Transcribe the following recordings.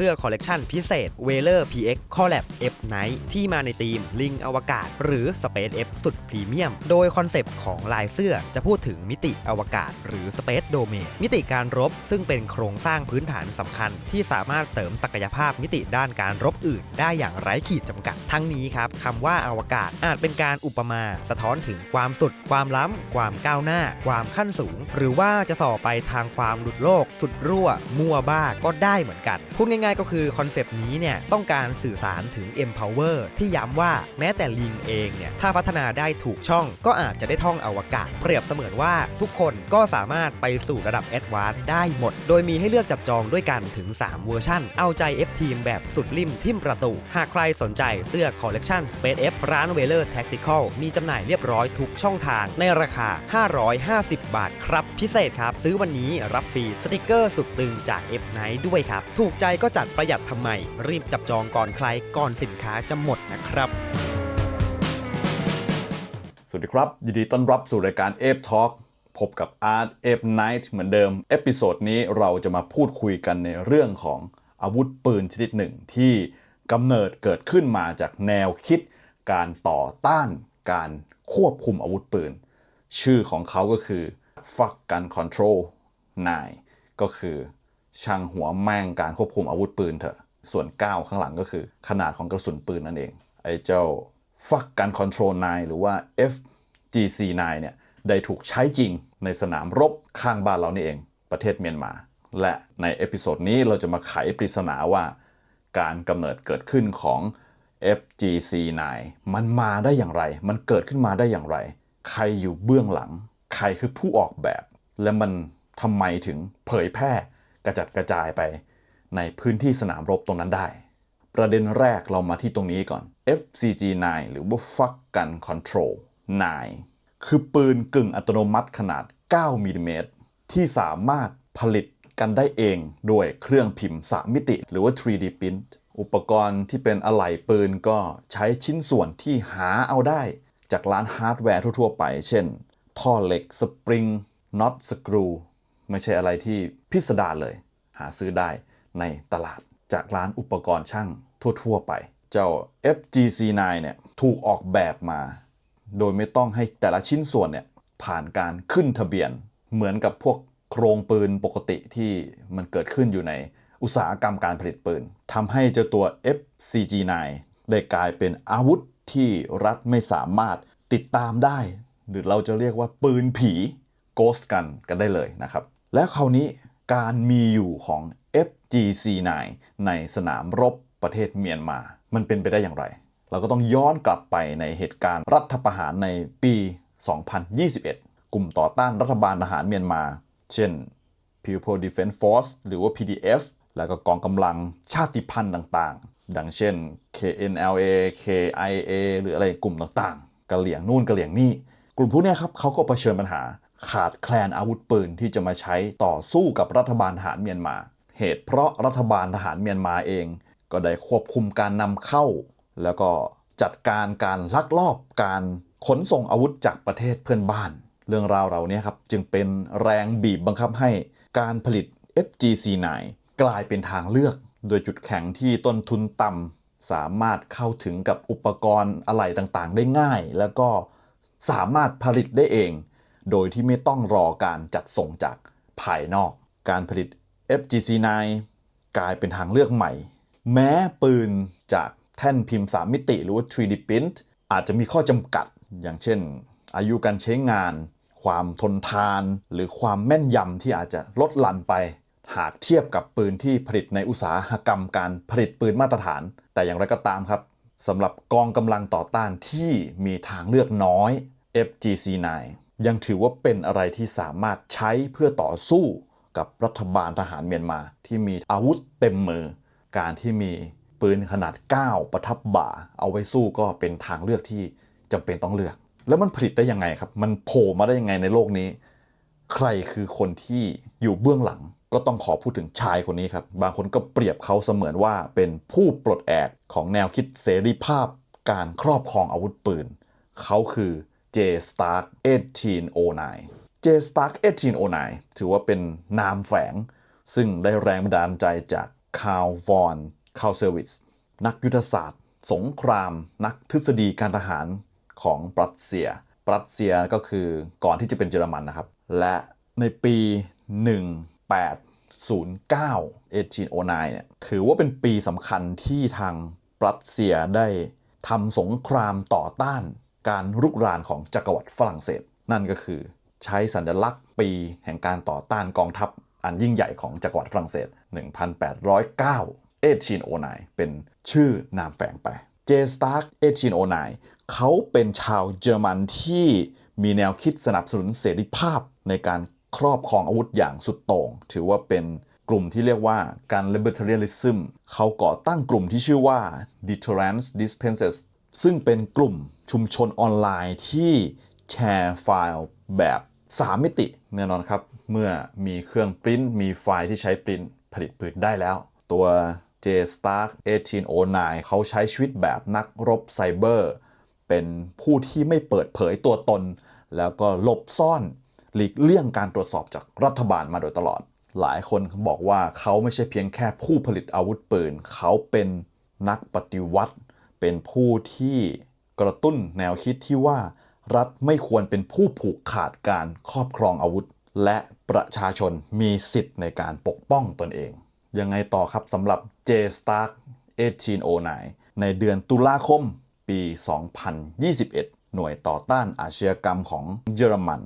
เสื้อคอลเลกชันพิเศษ w e l e r PX Collab F Night ที่มาในธีมลิงอวกาศ หรือ Space F สุดพรีเมียม โดยคอนเซปต์ของลายเสื้อจะพูดถึงมิติอวกาศ หรือ Space Domain มิติการรบซึ่งเป็นโครงสร้างพื้นฐานสำคัญ ที่สามารถเสริมศักยภาพมิติด้านการรบอื่น ได้อย่างไร้ขีดจำกัด ทั้งนี้ครับคำว่าอวกาศอาจเป็นการอุปมาสะท้อนถึงความสุด ความล้ำ ความก้าวหน้า ความขั้นสูง หรือว่าจะส่อไปทางความหลุดโลกสุดรั่ว มั่วบ้าก็ได้เหมือนกันพูดง่ายๆ ก็คือคอนเซปต์นี้เนี่ยต้องการสื่อสารถึง empower ที่ย้ำว่าแม้แต่ลิงเองเนี่ยถ้าพัฒนาได้ถูกช่อง ก็อาจจะได้ท่องอวกาศ เปรียบเสมือนว่าทุกคนก็สามารถไปสู่ระดับแอดวานซ์ได้หมด โดยมีให้เลือกจับจองด้วยกันถึง 3 เวอร์ชั่น เอาใจ F Team แบบสุดริมทิมประตู หากใครสนใจเสื้อคอลเลกชัน Space F ร้าน w e l e r Tactical มีจำหน่ายเรียบร้อยทุกช่องทางในราคา 550 บาทครับ พิเศษครับ ซื้อวันนี้รับฟรีสติกเกอร์สุดตึงจาก F Night ด้วยครับ ถูกใจก็จัดประหยัดทำไม รีบจับจองก่อนใครก่อนสินค้าจะหมดนะครับ สวัสดีครับ ยินดีต้อนรับสู่รายการ a p e Talk พบกับ Art a p e Night เหมือนเดิม เอพิโซดนี้เราจะมาพูดคุยกันในเรื่องของอาวุธปืนชนิดหนึ่งที่กำเนิดเกิดขึ้นมาจากแนวคิด การต่อต้านการควบคุมอาวุธปืน ชื่อของเขาก็คือ Fuck Gun Control 9ก็คือ ช่างหัวแม่งการควบคุมอาวุธปืนเถอะ ส่วน 9 ข้างหลังก็คือขนาดของกระสุนปืนนั่นเอง ไอ้เจ้า Fuck Gun Control 9หรือว่า FGC9 เนี่ยได้ถูกใช้จริงในสนามรบข้างบ้านเรานี่เอง ประเทศเมียนมา และในเอพิโซดนี้เราจะมาไขปริศนาว่า การกำเนิดเกิดขึ้นของ FGC9 มันมาได้อย่างไร มันเกิดขึ้นมาได้อย่างไร ใครอยู่เบื้องหลัง ใครคือผู้ออกแบบ และมันทำไมถึงเผยแพร่ กระจัดกระจายไปในพื้นที่สนามรบตรงนั้นได้ ประเด็นแรกเรามาที่ตรงนี้ก่อน FCG9 หรือว่า Fuck Gun Control 9 คือปืนกึ่งอัตโนมัติขนาด 9มิลลิเมตรที่สามารถผลิตกันได้เองด้วยเครื่องพิมพ์ 3 มิติ หรือว่า 3D print อุปกรณ์ที่เป็นอะไหล่ปืนก็ใช้ชิ้นส่วนที่หาเอาได้ จากร้านฮาร์ดแวร์ทั่วๆไป เช่น ท่อเหล็ก สปริง น็อต สกรู ไม่ใช่อะไรที่พิสดารเลย หาซื้อได้ในตลาดจากร้านอุปกรณ์ช่างทั่ว ๆ ไป เจ้า FGC9 เนี่ยถูกออกแบบมา โดยไม่ต้องให้แต่ละชิ้นส่วนเนี่ยผ่านการขึ้นทะเบียน เหมือนกับพวกโครงปืนปกติที่มันเกิดขึ้นอยู่ในอุตสาหกรรมการผลิตปืนทำให้เจ้าตัว FCG9 ได้กลายเป็นอาวุธที่รัฐไม่สามารถติดตามได้ หรือเราจะเรียกว่าปืนผี Ghost Gun กันได้เลยนะครับ และคราวนี้การมีอยู่ของ FGC9 ในสนามรบประเทศเมียนมา มันเป็นไปได้อย่างไร เราก็ต้องย้อนกลับไปในเหตุการณ์รัฐประหารในปี 2021 กลุ่มต่อต้านรัฐบาลทหารเมียนมา เช่น People Defense Force หรือว่า PDF แล้วก็กองกำลังชาติพันธุ์ต่างๆ ดังเช่น KNLA KIA หรืออะไรกลุ่มต่างๆกะเหลี่ยงนู่นกะเหลี่ยงนี่ กลุ่มพวกนี้ครับเขาก็เผชิญปัญหา ขาดแคลนอาวุธปืนที่จะมาใช้ต่อสู้กับรัฐบาลทหารเมียนมา เหตุเพราะรัฐบาลทหารเมียนมาเอง ก็ได้ควบคุมการนำเข้า แล้วก็จัดการการลักลอบการขนส่งอาวุธจากประเทศเพื่อนบ้าน เรื่องราวเรานี้ครับจึงเป็นแรงบีบบังคับให้การผลิต FGC9 กลายเป็นทางเลือก โดยจุดแข็งที่ต้นทุนต่ำสามารถเข้าถึงกับอุปกรณ์อะไหล่ต่างๆ ได้ง่าย แล้วก็สามารถผลิตได้เอง โดยที่ไม่ต้องรอการจัดส่งจากภายนอก การผลิต FGC9 กลายเป็นทางเลือกใหม่ แม้ปืนจากแท่นพิมพ์ 3 มิติหรือว่า 3D print อาจจะมีข้อจำกัด อย่างเช่น อายุการใช้งาน ความทนทาน หรือความแม่นยำที่อาจจะลดหลั่นไป หากเทียบกับปืนที่ผลิตในอุตสาหกรรมการผลิตปืนมาตรฐาน แต่อย่างไรก็ตามครับสำหรับกองกำลังต่อต้านที่มีทางเลือกน้อย FGC9 ยังถือว่าเป็นอะไรที่สามารถใช้เพื่อต่อสู้กับรัฐบาลทหารเมียนมาที่มีอาวุธเต็มมือ การที่มีปืนขนาด 9 ประทับบ่า เอาไว้สู้ก็เป็นทางเลือกที่จำเป็นต้องเลือก แล้วมันผลิตได้ยังไงครับ มันโผล่มาได้ยังไงในโลกนี้ ใครคือคนที่อยู่เบื้องหลังก็ต้องขอพูดถึงชายคนนี้ครับ บางคนก็เปรียบเขาเสมือนว่าเป็นผู้ปลดแอกของแนวคิดเสรีภาพ การครอบครองอาวุธปืน เขาคือ J Stark 1809 J Stark 1809 ถือว่าเป็นนามแฝง ซึ่งได้แรงบันดาลใจจากคาร์วอนคาลเซวิสนักยุทธศาสตร์ สงคราม นักทฤษฎีการทหารของปรัสเซีย ปรัสเซียก็คือก่อนที่จะเป็นเยอรมันนะครับ และในปี 1809 1809เนี่ยถือว่าเป็นปีสำคัญที่ทางปรัสเซียได้ทำสงครามต่อต้าน การรุกรานของจักรวรรดิฝรั่งเศส นั่นก็คือใช้สัญลักษณ์ปีแห่งการต่อต้านกองทัพอันยิ่งใหญ่ของจักรวรรดิฝรั่งเศส 1809 1809เป็นชื่อนามแฝงไป เจสตาร์ก1809เขาเป็นชาวเยอรมันที่มีแนวคิดสนับสนุนเสรีภาพในการครอบครองอาวุธอย่างสุดโต่ง ถือว่าเป็นกลุ่มที่เรียกว่าการ libertarianism เขาก่อตั้งกลุ่มที่ชื่อว่า deterrence dispenses ซึ่งเป็นกลุ่มชุมชนออนไลน์ที่แชร์ไฟล์แบบ 3 มิติแน่นอนครับ เมื่อมีเครื่องปริ้นมีไฟล์ที่ใช้ปริ้นผลิตปืนได้แล้ว ตัว J Stark 1809 เขาใช้ชีวิตแบบนักรบไซเบอร์ เป็นผู้ที่ไม่เปิดเผยตัวตน แล้วก็หลบซ่อนหลีกเลี่ยงการตรวจสอบจากรัฐบาลมาโดยตลอด หลายคนบอกว่าเขาไม่ใช่เพียงแค่ผู้ผลิตอาวุธปืน เขาเป็นนักปฏิวัติ เป็นผู้ที่กระตุ้นแนวคิดที่ว่า รัฐไม่ควรเป็นผู้ผูกขาดการครอบครองอาวุธ และประชาชนมีสิทธิ์ในการปกป้องตนเอง ยังไงต่อครับสำหรับ J Stark 1809 ในเดือนตุลาคมปี 2021 หน่วยต่อต้านอาชญากรรมของเยอรมัน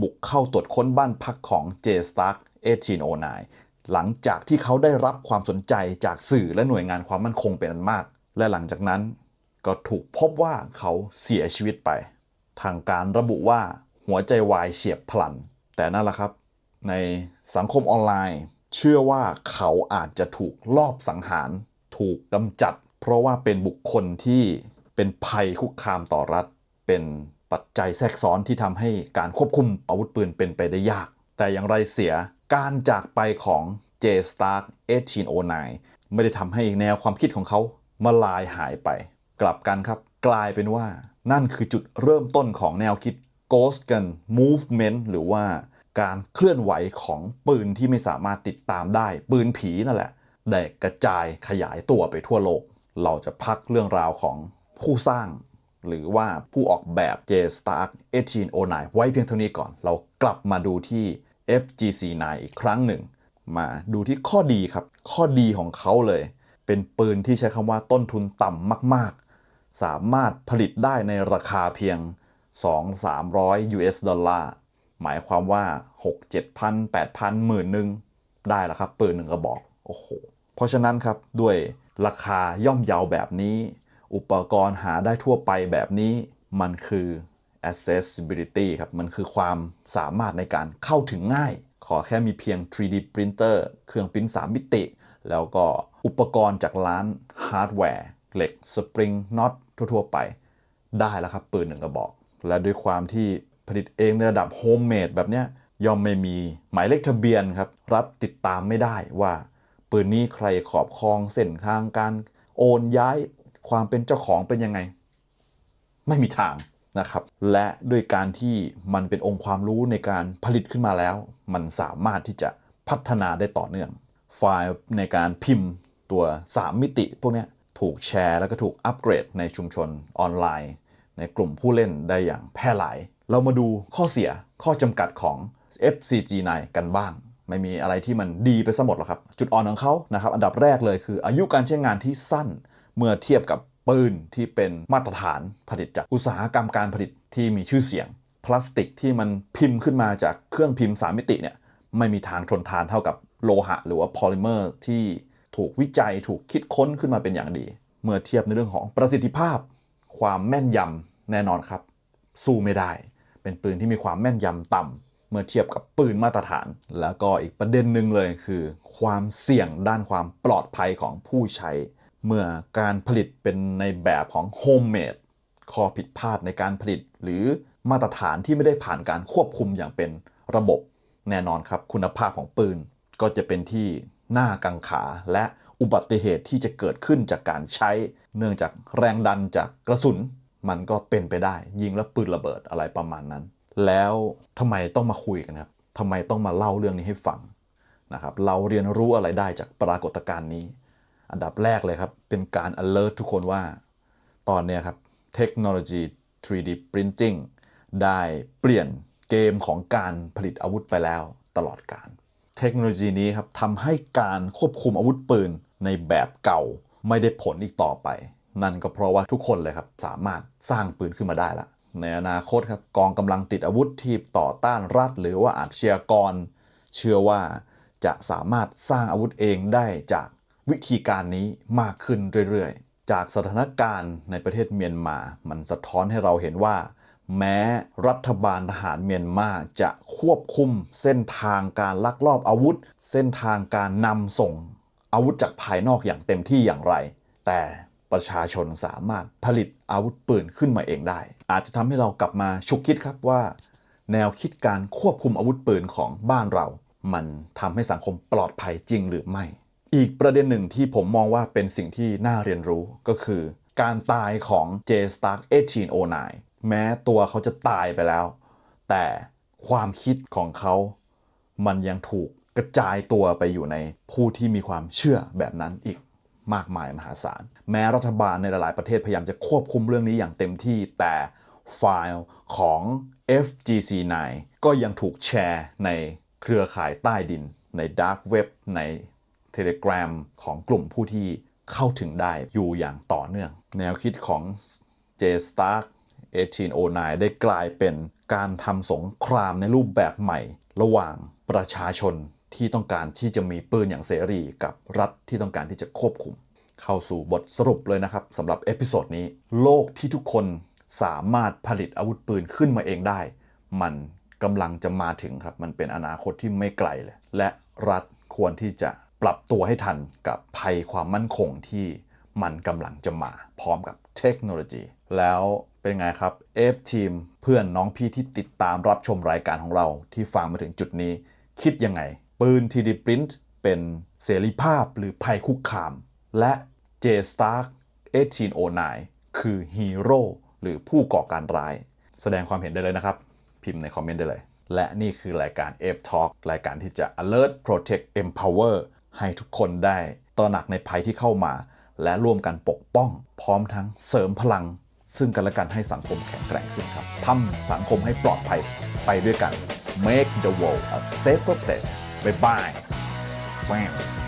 บุกเข้าตรวจค้นบ้านพักของ J Stark 1809 หลังจากที่เขาได้รับความสนใจจากสื่อและหน่วยงานความมั่นคงเป็นอันมาก และหลังจากนั้นก็ถูกพบว่าเขาเสียชีวิตไป ทางการระบุว่าหัวใจวายเฉียบพลัน แต่นั่นแหละครับ ในสังคมออนไลน์ เชื่อว่าเขาอาจจะถูกลอบสังหาร ถูกกำจัด เพราะว่าเป็นบุคคลที่เป็นภัยคุกคามต่อรัฐ เป็นปัจจัยแทรกซ้อนที่ทำให้การควบคุมอาวุธปืนเป็นไปได้ยาก แต่อย่างไรเสียการจากไปของ J Stark 1809ไม่ได้ทำให้แนวความคิดของเขา มาลายหายไป กลับกันครับ กลายเป็นว่า นั่นคือจุดเริ่มต้นของแนวคิด Ghost Gun Movement หรือว่าการเคลื่อนไหวของปืนที่ไม่สามารถติดตามได้ ปืนผีนั่นแหละได้กระจายขยายตัวไปทั่วโลก เราจะพักเรื่องราวของผู้สร้าง หรือว่าผู้ออกแบบ J Stark 1809 ไว้เพียงเท่านี้ก่อน เรากลับมาดูที่ FGC9 อีกครั้งหนึ่ง มาดูที่ข้อดีครับ ข้อดีของเขาเลย เป็นปืนที่ใช้คำว่าต้นทุนต่ำมาก ๆ สามารถผลิตได้ในราคาเพียง 2-300 US ดอลลาร์ หมายความว่า 6 7 0 0 0 8 0 0 0หมื่นหนึ่งได้แล้วครับปืนหนึ่งกระบอก โอ้โห เพราะฉะนั้นครับ ด้วยราคาย่อมเยาแบบนี้ อุปกรณ์หาได้ทั่วไปแบบนี้ มันคือ accessibility ครับ มันคือความสามารถในการเข้าถึงง่าย ขอแค่มีเพียง 3D printer เครื่องปริ้น3มิติ แล้วก็ อุปกรณ์จากร้านฮาร์ดแวร์เหล็กสปริงน็อตทั่วๆไป ได้แล้วครับ ปืนหนึ่งกระบอก และด้วยความที่ผลิตเองในระดับโฮมเมดแบบเนี้ยย่อมไม่มีหมายเลขทะเบียนครับ รัฐติดตามไม่ได้ว่า ปืนนี้ใครขอบครองเส้นทางการโอนย้ายความเป็นเจ้าของเป็นยังไง ไม่มีทางนะครับ และด้วยการที่มันเป็นองค์ความรู้ในการผลิตขึ้นมาแล้ว มันสามารถที่จะพัฒนาได้ต่อเนื่อง ไฟล์ในการพิมพ์ ตัว 3 มิติ พวกนี้ถูกแชร์แล้วก็ถูกอัปเกรดในชุมชนออนไลน์ ในกลุ่มผู้เล่นได้อย่างแพร่หลาย เรามาดูข้อเสียข้อจำกัดของ FCG9 กันบ้าง ไม่มีอะไรที่มันดีไปซะหมดหรอกครับ จุดอ่อนของเขานะครับอันดับแรกเลยคือ อายุการใช้งานที่สั้นเมื่อเทียบกับปืนที่เป็นมาตรฐานผลิตจากอุตสาหกรรมการผลิตที่มีชื่อเสียง พลาสติกที่มันพิมพ์ขึ้นมาจากเครื่องพิมพ์ 3 มิติเนี่ยไม่มีทางทนทานเท่ากับโลหะ หรือว่าพอลิเมอร์ที่ ถูกวิจัยถูกคิดค้นขึ้นมาเป็นอย่างดี เมื่อเทียบในเรื่องของประสิทธิภาพ ความแม่นยำแน่นอนครับ สู้ไม่ได้ เป็นปืนที่มีความแม่นยำต่ำเมื่อเทียบกับปืนมาตรฐาน แล้วก็อีกประเด็นหนึ่งเลยคือ ความเสี่ยงด้านความปลอดภัยของผู้ใช้ เมื่อการผลิตเป็นในแบบของโฮมเมดข้อผิดพลาดในการผลิต หรือมาตรฐานที่ไม่ได้ผ่านการควบคุมอย่างเป็นระบบแน่นอนครับ คุณภาพของปืนก็จะเป็นที่ น่ากังขาและอุบัติเหตุที่จะเกิดขึ้นจากการใช้ เนื่องจากแรงดันจากกระสุน มันก็เป็นไปได้ ยิงแล้วปืนระเบิดอะไรประมาณนั้น แล้วทำไมต้องมาคุยกันครับทำไมต้องมาเล่าเรื่องนี้ให้ฟังนะครับเราเรียนรู้อะไรได้จากปรากฏการณ์นี้ อันดับแรกเลยครับ เป็นการ alert ทุกคนว่า ตอนนี้ครับเทคโนโลยี 3D Printing ได้เปลี่ยนเกมของการผลิตอาวุธไปแล้วตลอดการ เทคโนโลยีนี้ครับทำให้การควบคุมอาวุธปืนในแบบเก่าไม่ได้ผลอีกต่อไป นั่นก็เพราะว่าทุกคนเลยครับสามารถสร้างปืนขึ้นมาได้ละในอนาคตครับกองกำลังติดอาวุธที่ต่อต้านรัฐ หรือว่าอาชญากร เชื่อว่าจะสามารถสร้างอาวุธเองได้จากวิธีการนี้มากขึ้นเรื่อยๆ จากสถานการณ์ในประเทศเมียนมา มันสะท้อนให้เราเห็นว่า แม้รัฐบาลทหารเมียนมาจะควบคุมเส้นทางการลักลอบอาวุธ เส้นทางการนำส่ง อาวุธจากภายนอกอย่างเต็มที่อย่างไร แต่ประชาชนสามารถผลิตอาวุธปืนขึ้นมาเองได้ อาจจะทำให้เรากลับมาฉุกคิดครับว่า แนวคิดการควบคุมอาวุธปืนของบ้านเรา มันทำให้สังคมปลอดภัยจริงหรือไม่ อีกประเด็นหนึ่งที่ผมมองว่าเป็นสิ่งที่น่าเรียนรู้ก็คือ การตายของ J Stark 1809 แม้ตัวเขาจะตายไปแล้ว แต่ความคิดของเขามันยังถูกกระจายตัวไปอยู่ในผู้ที่มีความเชื่อแบบนั้นอีกมากมายมหาศาล แม้รัฐบาลในหลาย ๆ ประเทศพยายามจะควบคุมเรื่องนี้อย่างเต็มที่แต่ไฟล์ของ FGC9 ก็ยังถูกแชร์ในเครือข่ายใต้ดิน ใน Dark Web ใน Telegram ของกลุ่มผู้ที่เข้าถึงได้อยู่อย่างต่อเนื่อง แนวคิดของ J Stark 1809 ได้กลายเป็นการทำสงครามในรูปแบบใหม่ ระหว่างประชาชนที่ต้องการที่จะมีปืนอย่างเสรีกับรัฐที่ต้องการที่จะควบคุม เข้าสู่บทสรุปเลยนะครับสำหรับเอพิโซดนี้ โลกที่ทุกคนสามารถผลิตอาวุธปืนขึ้นมาเองได้ มันกำลังจะมาถึงครับ มันเป็นอนาคตที่ไม่ไกลเลย และรัฐควรที่จะปรับตัวให้ทันกับภัยความมั่นคงที่มันกำลังจะมาพร้อมกับ เทคโนโลยีแล้วเป็นไงครับเอฟทีมเพื่อนน้องพี่ที่ติดตามรับชมรายการของเราที่ฟังมาถึงจุดนี้ คิดยังไง ปืน 3D Print เป็นเสรีภาพหรือภัยคุกคาม และ J Stark 1809 คือฮีโร่หรือผู้ก่อการร้าย แสดงความเห็นได้เลยนะครับ พิมพ์ในคอมเมนต์ได้เลย และนี่คือรายการ a p Talk รายการที่จะ alert protect empower ให้ทุกคนได้ตระหนักในภัยที่เข้ามา และร่วมกันปกป้อง พร้อมทั้งเสริมพลัง ซึ่งกันและกันให้สังคมแข็งแกร่งขึ้นครับทำสังคมให้ปลอดภัยไปด้วยกัน make the world a safer place bye bye